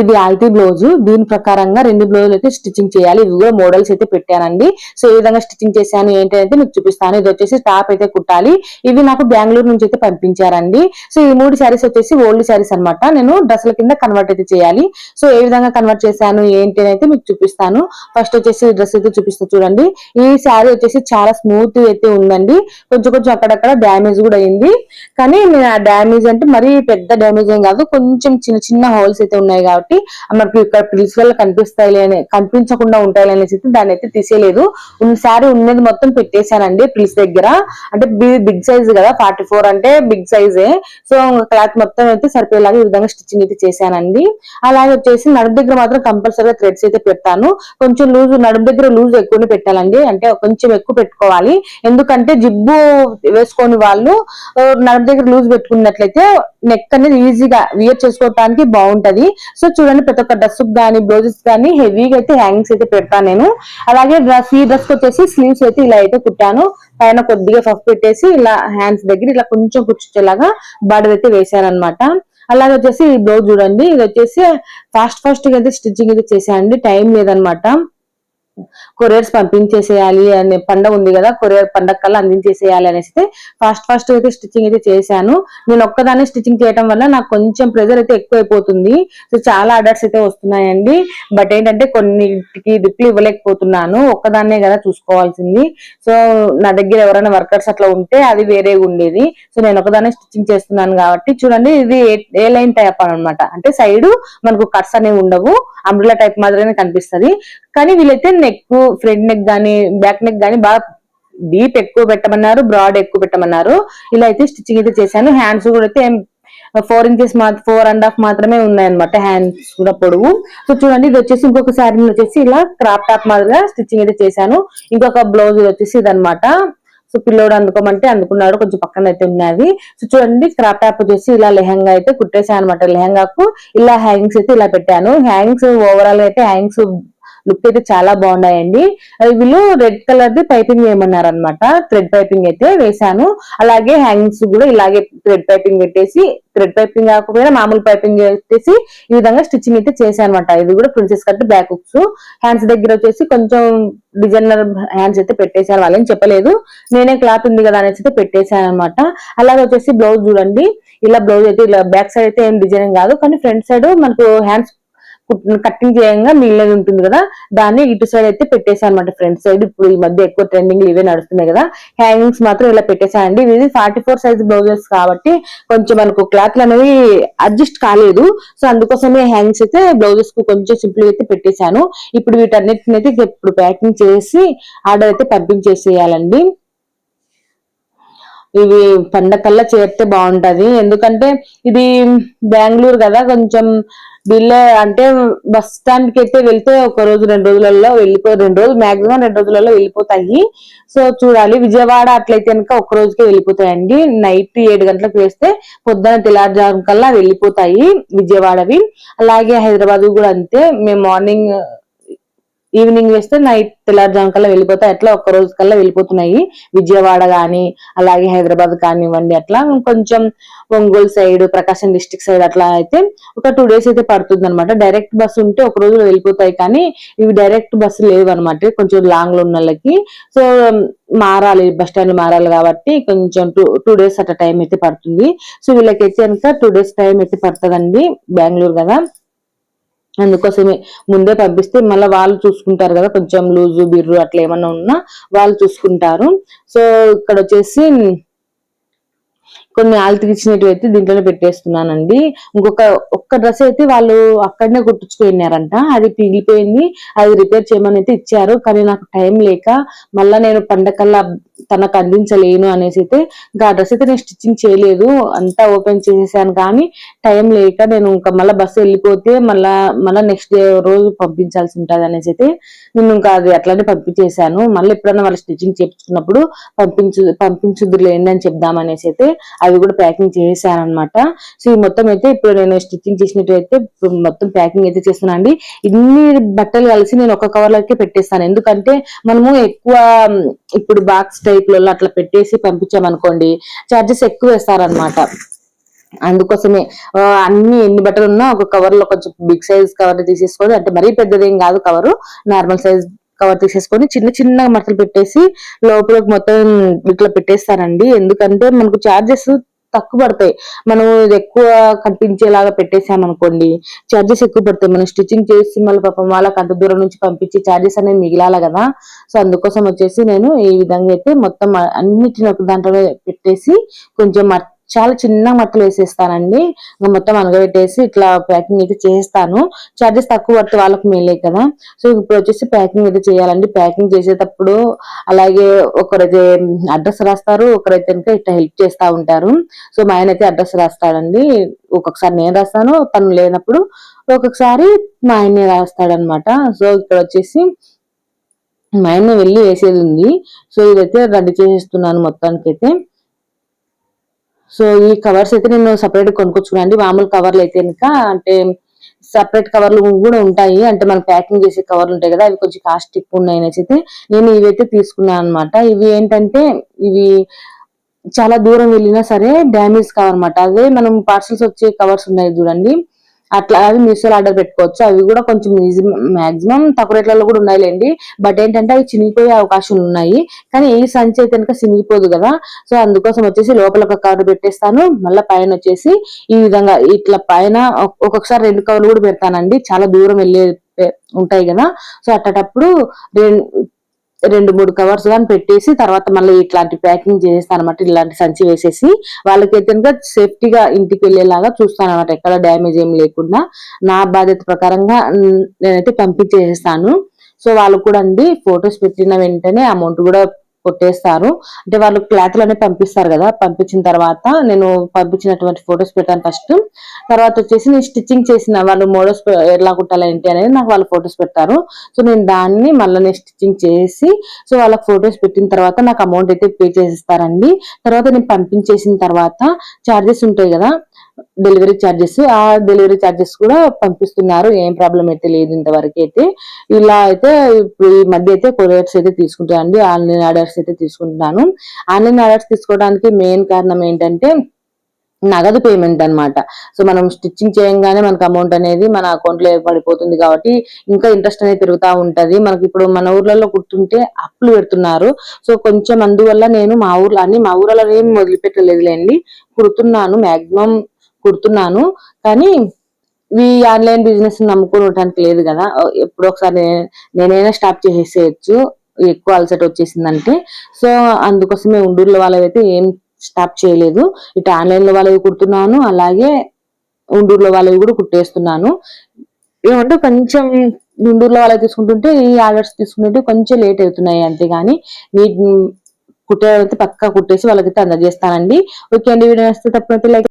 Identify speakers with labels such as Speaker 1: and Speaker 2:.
Speaker 1: ఇది ఆల్తీ బ్లౌజ్ దీని ప్రకారంగా రెండు బ్లౌజులు అయితే స్టిచ్చింగ్ చేయాలి. ఇవి కూడా మోడల్స్ అయితే పెట్టానండి. సో ఈ విధంగా స్టిచ్చింగ్ చేశాను ఏంటి అయితే మీకు చూపిస్తాను. ఇది వచ్చేసి టాప్ అయితే కుట్టాలి. ఇవి నాకు బెంగళూరు నుంచి అయితే పంపించారండి. సో ఈ మూడు శారీస్ వచ్చేసి ఓల్డ్ శారీస్ అన్నమాట. నేను డ్రెస్ల కింద కన్వర్ట్ అయితే చేయాలి. సో ఏ విధంగా కన్వర్ట్ చేశాను ఏంటి అని అయితే మీకు చూపిస్తాను. ఫస్ట్ వచ్చేసి డ్రెస్ అయితే చూపిస్తా చూడండి. ఈ శారీ వచ్చేసి చాలా స్మూత్ అయితే ఉందండి. కొంచెం కొంచెం అక్కడక్కడ డ్యామేజ్ కూడా అయింది. కానీ నేను ఆ డ్యామేజ్ అంటే మరీ పెద్ద డ్యామేజ్ ఏం కాదు. కొంచెం చిన్న చిన్న హోల్స్ అయితే ఉన్నాయి కాబట్టి మనకి ఇక్కడ ప్రిన్సిపల్ వల్ల కనిపిస్తాయి అని కనిపించకుండా ఉంటాయి అనేసి చెప్పి దాన్ని అయితే తీసేయలేదు. శారీ ఉన్నది మొత్తం పెట్టేశానండి ప్రిల్స్ దగ్గర. అంటే బిగ్ సైజ్ కదా ఫార్టీ ఫోర్ అంటే బిగ్ సైజే సో క్లాత్ మొత్తం అయితే సరిపోయేలాగా ఈ విధంగా స్టిచ్చింగ్ అయితే చేశానండి. అలాగే వచ్చేసి నడుము దగ్గర మాత్రం కంపల్సరీగా థ్రెడ్స్ అయితే పెడతాను. కొంచెం లూజ్ నడుము దగ్గర లూజ్ ఎక్కువనే పెట్టాలండి. అంటే కొంచెం ఎక్కువ పెట్టుకోవాలి. ఎందుకంటే జిబ్బు వేసుకొని వాళ్ళు నడుపు నడుము దగ్గర లూజ్ పెట్టుకున్నట్లయితే నెక్ అనేది ఈజీగా వియర్ చేసుకోవడానికి బాగుంటది. సో చూడండి ప్రతి ఒక్క డ్రెస్ కానీ బ్లౌజెస్ కానీ హెవీగా అయితే హ్యాంగింగ్స్ అయితే పెడతాను నేను. అలాగే డ్రెస్ ఈ డ్రెస్ వచ్చేసి స్లీవ్స్ అయితే ఇలా అయితే కుట్టాను. పైన కొద్దిగా ఫఫ్ పెట్టేసి ఇలా హ్యాండ్స్ దగ్గర ఇలా కొంచెం కుచ్చేలాగా బార్డర్ అయితే వేసాను అనమాట అలాగే వచ్చేసి ఈ బ్లౌజ్ చూడండి ఇది వచ్చేసి ఫాస్ట్ ఫాస్ట్గా అయితే స్టిచ్చింగ్ అయితే చేశానండి. టైం లేదనమాట కొరియర్స్ పంపించేసేయాలి అనే పండగ ఉంది కదా కొరియర్ పండగ కల్లా అందించేసేయాలి అనేసి ఫాస్ట్ ఫాస్ట్ అయితే స్టిచ్చింగ్ అయితే చేశాను. నేను ఒక్కదాన్ని స్టిచ్చింగ్ చేయడం వల్ల నాకు కొంచెం ప్రెజర్ అయితే ఎక్కువైపోతుంది. సో చాలా ఆర్డర్స్ అయితే వస్తున్నాయండి. బట్ ఏంటంటే కొన్నిటికి రిప్లు ఇవ్వలేకపోతున్నాను. ఒక్కదాన్నే కదా చూసుకోవాల్సింది. సో నా దగ్గర ఎవరైనా వర్కర్స్ అట్లా ఉంటే అది వేరే ఉండేది. సో నేను ఒకదాన్ని స్టిచ్చింగ్ చేస్తున్నాను కాబట్టి చూడండి ఇది ఏ- లైన్ టైప్ అనమాట అంటే సైడ్ మనకు కట్స్ అనేవి ఉండవు. అంబ్రిలా టైప్ మాత్రమే కనిపిస్తుంది. కానీ వీళ్ళైతే నెక్ ఫ్రంట్ నెక్ గానీ బ్యాక్ నెక్ గానీ బాగా డీప్ ఎక్కువ పెట్టమన్నారు బ్రాడ్ ఎక్కువ పెట్టమన్నారు. ఇలా అయితే స్టిచ్చింగ్ అయితే చేశాను. హ్యాండ్స్ కూడా అయితే four inches four and half మాత్రమే ఉన్నాయన్నమాట హ్యాండ్స్ కూడా పొడవు. సో చూడండి ఇది వచ్చేసి ఇంకొక శారీ వచ్చేసి ఇలా క్రాప్ టాప్ మాదిరిగా స్టిచ్చింగ్ అయితే చేశాను. ఇంకొక బ్లౌజ్ వచ్చేసి ఇదనమాట సో పిల్లోడు అందుకోమంటే అందుకున్నాడు. కొంచెం పక్కన అయితే ఉన్నది. సో చూడండి క్రాప్ టాప్ వచ్చేసి ఇలా లెహంగా అయితే కుట్టేసాను అనమాట లెహంగాకు ఇలా హ్యాంగ్స్ అయితే ఇలా పెట్టాను. హ్యాంగ్స్ ఓవరాల్ అయితే హ్యాంగ్స్ లుక్ అయితే చాలా బాగున్నాయండి. వీళ్ళు రెడ్ కలర్ ది పైపింగ్ వేయమన్నారు అనమాట థ్రెడ్ పైపింగ్ అయితే వేశాను. అలాగే హ్యాంగింగ్స్ కూడా ఇలాగే థ్రెడ్ పైపింగ్ పెట్టేసి థ్రెడ్ పైపింగ్ కాకపోయినా మామూలు పైపింగ్ పెట్టేసి ఈ విధంగా స్టిచ్చింగ్ అయితే చేశాను అనమాట ఇది కూడా princess cut back hooks. Hands దగ్గర వచ్చేసి కొంచెం డిజైనర్ హ్యాండ్స్ అయితే పెట్టేశాను వాళ్ళని చెప్పలేదు. నేనే క్లాత్ ఉంది కదా అనేసి అయితే పెట్టేశాను అనమాట అలాగే వచ్చేసి బ్లౌజ్ చూడండి. ఇలా బ్లౌజ్ అయితే ఇలా బ్యాక్ సైడ్ అయితే ఏం డిజైన్ కాదు. కానీ ఫ్రంట్ సైడ్ మనకు హ్యాండ్స్ కట్టింగ్ చేయంగా మిగిలినది ఉంటుంది కదా దాన్ని ఇటు సైడ్ అయితే పెట్టేశాను అనమాట ఫ్రంట్ సైడ్ ఇప్పుడు ఈ మధ్య ఎక్కువ ట్రెండింగ్ ఇవే నడుస్తున్నాయి కదా. హ్యాంగింగ్స్ మాత్రం ఇలా పెట్టేశానండి. ఇది ఫార్టీ ఫోర్ సైజ్ బ్లౌజెస్ కాబట్టి కొంచెం మనకు క్లాత్లు అనేవి అడ్జస్ట్ కాలేదు. సో అందుకోసమే హ్యాంగింగ్స్ అయితే బ్లౌజెస్కు కొంచెం సింపుల్ అయితే పెట్టేశాను. ఇప్పుడు వీటన్నిటిని అయితే ఇప్పుడు ప్యాకింగ్ చేసి ఆర్డర్ అయితే పంపించేసేయాలండి. ఇవి పండకల్లా చేరితే బాగుంటది. ఎందుకంటే ఇది బెంగళూరు కదా కొంచెం వీళ్ళే అంటే బస్ స్టాండ్కి అయితే వెళ్తే ఒక రోజు రెండు రోజులలో వెళ్ళిపో రెండు రోజులు మాక్సిమం రెండు రోజులలో వెళ్ళిపోతాయి. సో చూడాలి. విజయవాడ అట్లయితే కనుక ఒక రోజుకే వెళ్ళిపోతాయండి. నైట్ ఏడు గంటలకు వేస్తే పొద్దున తెల్లారుజాము కల్లా వెళ్ళిపోతాయి విజయవాడవి. అలాగే హైదరాబాద్ కూడా అంతే. మేము మార్నింగ్ ఈవినింగ్ వేస్తే నైట్ తెల్లారుజాము కల్లా వెళ్ళిపోతాయి అట్లా ఒక్క రోజు కల్లా వెళ్ళిపోతున్నాయి. విజయవాడ కానీ అలాగే హైదరాబాద్ కానివ్వండి అట్లా కొంచెం Ongole side Prakasam district side అట్లా అయితే ఒక టూ డేస్ అయితే పడుతుంది అనమాట డైరెక్ట్ బస్సు ఉంటే ఒక రోజులో వెళ్ళిపోతాయి కానీ ఇవి డైరెక్ట్ బస్సు లేవు అనమాట కొంచెం లాంగ్లో ఉన్న వాళ్ళకి. సో మారాలి బస్ స్టాండ్ మారాలి కాబట్టి కొంచెం టూ టూ డేస్ అట్లా టైం అయితే పడుతుంది. సో వీళ్ళకైతే కనుక టూ డేస్ టైం అయితే పడుతుందండి బెంగళూరు కదా. అందుకోసమే ముందే పంపిస్తే మళ్ళీ వాళ్ళు చూసుకుంటారు కదా కొంచెం లూజు బిర్రు అట్లా ఏమన్నా ఉన్నా వాళ్ళు చూసుకుంటారు. సో ఇక్కడ వచ్చేసి కొన్ని ఆల్తికి ఇచ్చినట్టు అయితే దీంట్లోనే పెట్టేస్తున్నానండి. ఇంకొక ఒక్క డ్రెస్ అయితే వాళ్ళు అక్కడనే కుట్టించుకున్నారంట అది పిగిలిపోయింది అది రిపేర్ చేయమని అయితే ఇచ్చారు. కానీ నాకు టైం లేక మళ్ళా నేను పండకల్లా తనకు అందించలేను అనేసి అయితే ఇంకా ఆ డ్రెస్ అయితే నేను స్టిచ్చింగ్ చేయలేదు. అంతా ఓపెన్ చేసేసాను కానీ టైం లేక నేను ఇంకా మళ్ళీ బస్సు వెళ్ళిపోతే మళ్ళా మళ్ళీ నెక్స్ట్ డే రోజు పంపించాల్సి ఉంటుంది అనేసి అయితే నేను ఇంకా అది అట్లానే పంపించేశాను. మళ్ళీ ఎప్పుడైనా వాళ్ళు స్టిచ్చింగ్ చేపించుకున్నప్పుడు పంపించు పంపించుద్దులేండి అని చెప్దామనేసి అయితే అవి కూడా ప్యాకింగ్ చేశాను అనమాట సో ఈ మొత్తం అయితే ఇప్పుడు నేను స్టిచ్చింగ్ చేసినట్టు అయితే మొత్తం ప్యాకింగ్ అయితే చేస్తున్నా అండి ఇన్ని బట్టలు కలిసి నేను ఒక కవర్లోకి పెట్టేస్తాను. ఎందుకంటే మనము ఎక్కువ ఇప్పుడు బాక్స్ టైప్లో అట్లా పెట్టేసి పంపించామనుకోండి చార్జెస్ ఎక్కువ వేస్తారనమాట అందుకోసమే అన్ని ఎన్ని బట్టలు ఉన్నా ఒక కవర్లో కొంచెం బిగ్ సైజ్ కవర్ తీసేసుకొని అంటే మరీ పెద్దదేం కాదు కవరు నార్మల్ సైజ్ కవర్ తీసేసుకొని చిన్న చిన్న మట్టలు పెట్టేసి లోపలకి మొత్తం ఇట్లా పెట్టేస్తానండి ఎందుకంటే మనకు చార్జెస్ తక్కువ పడతాయి. మనం ఇది ఎక్కువ కనిపించేలాగా పెట్టేసామనుకోండి చార్జెస్ ఎక్కువ పడతాయి. మనం స్టిచ్చింగ్ చేసి మళ్ళీ పాపం వాళ్ళకి అంత దూరం నుంచి పంపించి చార్జెస్ అనేది మిగిలాలి కదా. సో అందుకోసం వచ్చేసి నేను ఈ విధంగా అయితే మొత్తం అన్నిటిని ఒక దాంట్లో పెట్టేసి కొంచెం చాలా చిన్న మట్టలు వేసేస్తానండి. ఇంకా మొత్తం అనగబెట్టేసి ఇట్లా ప్యాకింగ్ అయితే చేస్తాను. చార్జెస్ తక్కువ పడితే వాళ్ళకి మేలే కదా. సో ఇప్పుడు వచ్చేసి ప్యాకింగ్ అయితే చేయాలండి. ప్యాకింగ్ చేసేటప్పుడు అలాగే ఒకరైతే అడ్రస్ రాస్తారు. ఒకరైతే కనుక ఇట్లా హెల్ప్ చేస్తూ ఉంటారు. సో మా ఆయన అయితే అడ్రస్ రాస్తాడండి. ఒక్కొక్కసారి నేను రాస్తాను. తను లేనప్పుడు ఒక్కొక్కసారి మా ఆయనే రాస్తాడనమాట. సో ఇక్కడ వచ్చేసి మా ఆయన వెళ్ళి వేసేది ఉంది. సో ఇదైతే రెడీ చేసేస్తున్నాను మొత్తానికైతే. సో ఈ కవర్స్ అయితే నేను సపరేట్ కొనుక్కొచ్చుకున్నాను మామూలు కవర్లు అయితే కనుక అంటే సపరేట్ కవర్లు కూడా ఉంటాయి. అంటే మనం ప్యాకింగ్ చేసే కవర్లు ఉంటాయి కదా అవి కొంచెం కాస్ట్ ఎక్కువ ఉన్నాయి అనేసి అయితే నేను ఇవైతే తీసుకున్నాను అనమాట ఇవి ఏంటంటే ఇవి చాలా దూరం వెళ్ళినా సరే డ్యామేజ్ కవర్ అనమాట అదే మనం పార్సల్స్ వచ్చే కవర్స్ ఉన్నాయి చూడండి. అట్లా అవి మీషోలో ఆర్డర్ పెట్టుకోవచ్చు. అవి కూడా కొంచెం మాక్సిమం తక్కువ రేట్లలో కూడా ఉన్నాయిలేండి. బట్ ఏంటంటే అవి చినిగిపోయే అవకాశాలు ఉన్నాయి. కానీ ఈ సంచి అయితే కనుక చినిగిపోదు కదా. సో అందుకోసం వచ్చేసి లోపల ఒక కవర్ పెట్టేస్తాను. మళ్ళీ పైన వచ్చేసి ఈ విధంగా ఇట్లా పైన ఒక్కొక్కసారి రెండు కవర్లు కూడా పెడతానండి. చాలా దూరం వెళ్ళే ఉంటాయి కదా. సో అట్టటప్పుడు రెండు మూడు కవర్స్ కానీ పెట్టేసి తర్వాత మళ్ళీ ఇట్లాంటి ప్యాకింగ్ చేసేస్తాను అనమాట ఇలాంటి సంచి వేసేసి వాళ్ళకైతే కనుక సేఫ్టీగా ఇంటికి వెళ్ళేలాగా చూస్తాను అనమాట ఎక్కడ డ్యామేజ్ ఏం లేకుండా. నా బాధ్యత ప్రకారంగా నేనైతే పంపించేస్తాను సో వాళ్ళు కూడా అండి ఫొటోస్ పెట్టిన వెంటనే అమౌంట్ కూడా కొట్టేస్తారు. అంటే వాళ్ళు క్లాత్లోనే పంపిస్తారు కదా. పంపించిన తర్వాత నేను పంపించినటువంటి ఫొటోస్ పెట్టాను ఫస్ట్. తర్వాత వచ్చేసి నేను స్టిచ్చింగ్ చేసిన వాళ్ళు మోడల్స్ ఎలా కుట్టాలి ఏంటి అనేది నాకు వాళ్ళు ఫొటోస్ పెడతారు. సో నేను దాన్ని మళ్ళీ నేను స్టిచ్చింగ్ చేసి సో వాళ్ళకి ఫొటోస్ పెట్టిన తర్వాత నాకు అమౌంట్ అయితే పే చేసిస్తారండి. తర్వాత నేను పంపించేసిన తర్వాత చార్జెస్ ఉంటాయి కదా. డెలివరీ ఛార్జెస్ ఆ డెలివరీ ఛార్జెస్ కూడా పంపిస్తున్నారు. ఏం ప్రాబ్లం అయితే లేదు ఇంతవరకు అయితే. ఇలా అయితే ఇప్పుడు ఈ మధ్య అయితే కొరియర్స్ అయితే తీసుకుంటానండి. ఆన్లైన్ ఆర్డర్స్ అయితే తీసుకుంటున్నాను. ఆన్లైన్ ఆర్డర్స్ తీసుకోవడానికి మెయిన్ కారణం ఏంటంటే నగదు పేమెంట్ అన్నమాట. సో మనం స్టిచ్చింగ్ చేయంగానే మనకు అమౌంట్ అనేది మన అకౌంట్లో పడిపోతుంది కాబట్టి ఇంకా ఇంట్రెస్ట్ అనేది పెరుగుతూ ఉంటుంది. మనకి ఇప్పుడు మన ఊర్లలో కుడుతుంటే అప్పులు పెడుతున్నారు. సో కొంచెం అందువల్ల నేను మా ఊర్లో అన్ని మా ఊర్లలో ఏం వదిలిపెట్టలేదులేండి. కుడుతున్నాను. మాక్సిమం కుడుతున్నాను కానీ ఈ ఆన్లైన్ బిజినెస్ నమ్ముకుని ఉండటానికి లేదు కదా. ఎప్పుడో ఒకసారి నేనైనా స్టాప్ చేసేయచ్చు ఎక్కువ అలసట వచ్చేసిందంటే. సో అందుకోసమే ఉండూరులో వాళ్ళైతే ఏం స్టాప్ చేయలేదు. ఇటు ఆన్లైన్లో వాళ్ళవి కుడుతున్నాను అలాగే ఉండూరులో వాళ్ళవి కూడా కుట్టేస్తున్నాను. ఏమంటే కొంచెం గుంటూరులో వాళ్ళవి తీసుకుంటుంటే ఈ ఆర్డర్స్ తీసుకుంటుంటే కొంచెం లేట్ అవుతున్నాయి అంతేగాని మీ కుట్టే అయితే పక్కా కుట్టేసి వాళ్ళకైతే అందజేస్తానండి. ఓకే అండి వీడియో వస్తే తప్పనైతే లైక్